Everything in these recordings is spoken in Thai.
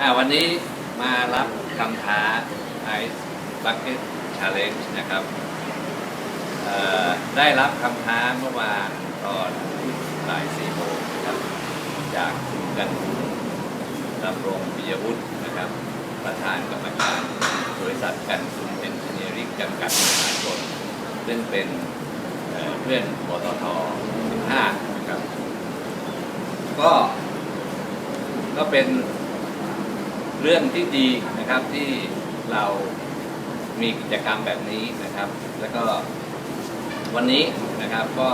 อ่าวันนี้มารับคำท้า Ice Bucket Challenge นะครับเอ่อได้รับคำท้าเมื่อวานตอนบ่ายสี่โมงนะครับจากคุณกันดำรงปิยวุฒินะครับ ประธานกรรมการบริษัทกันสุนเอนจิเนียริ่งจำกัดมหาชนซึ่งเป็นเอ่อเพื่อนปตท15นะครับ ก็ก็เป็น เรื่องที่ดีนะครับที่เรามีกิจกรรมแบบนี้นะครับ แล้วก็วันนี้นะครับก็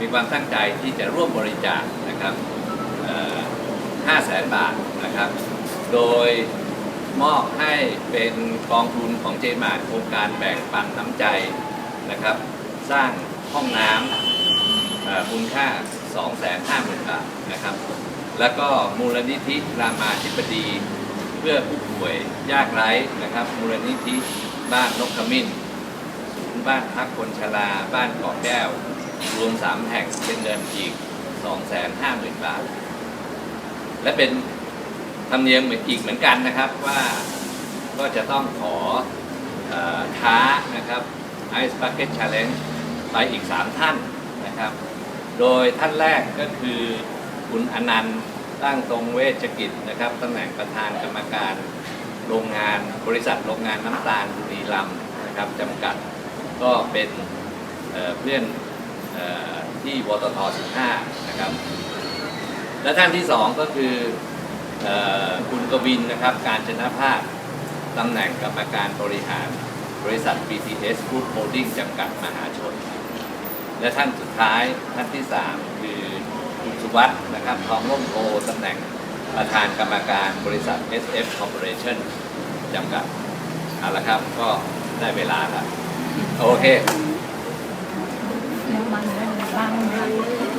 มีความตั้งใจที่จะร่วมบริจาคนะครับห้าแสนบาทนะครับ โดยมอบให้เป็นกองทุนของเจมาโครงการแบ่งปันน้ำใจนะครับ สร้างห้องน้ำเอ่อมูลค่า 250,000 บาทนะครับ แล้วก็มูลนิธิรามาธิบดี เพื่อผู้ป่วยยากไร้นะครับ มูลนิธิบ้านนกขมิ้นศูนย์บ้านพักคนชราบ้านเกาะแก้ว รวม 3 แห่งเป็นเงินอีก 250,000 บาท และเป็นธรรมเนียมเหมือนอีกเหมือนกันนะครับว่าก็จะต้องขอออท้านะครับ Ice Bucket Challenge ไปอีก 3 ท่านนะครับ โดยท่านแรกก็คือ คุณอนันต์ตั้งตรงเวชกิจนะครับตำแหน่งประธานกรรมการโรงงานบริษัทโรงงานน้ำตาลบุรีรัมย์นะครับจำกัดก็เป็นเเพื่อนออที่วตท15นะครับ และท่านที่สองก็คือออคุณกวินนะครับการจนะภาพตำแหน่งกรรมการบริหารบริษัท BTS Group Holding จำกัดมหาชน และท่านสุดท้ายท่านที่สาม คุณสุวัสด์นะครับทองร่มโพตำแหน่งประธานกรรมการบริษัท SF Corporation จำกัดเอาละครับก็ได้เวลาแล้ว โอเค แล้วมันมันบังมันน้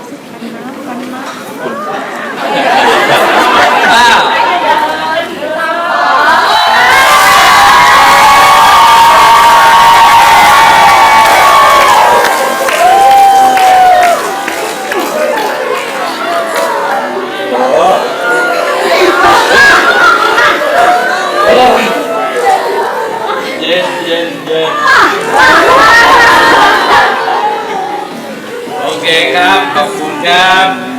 เย็นเย็นเย็นโอเคครับ ขอบคุณครับ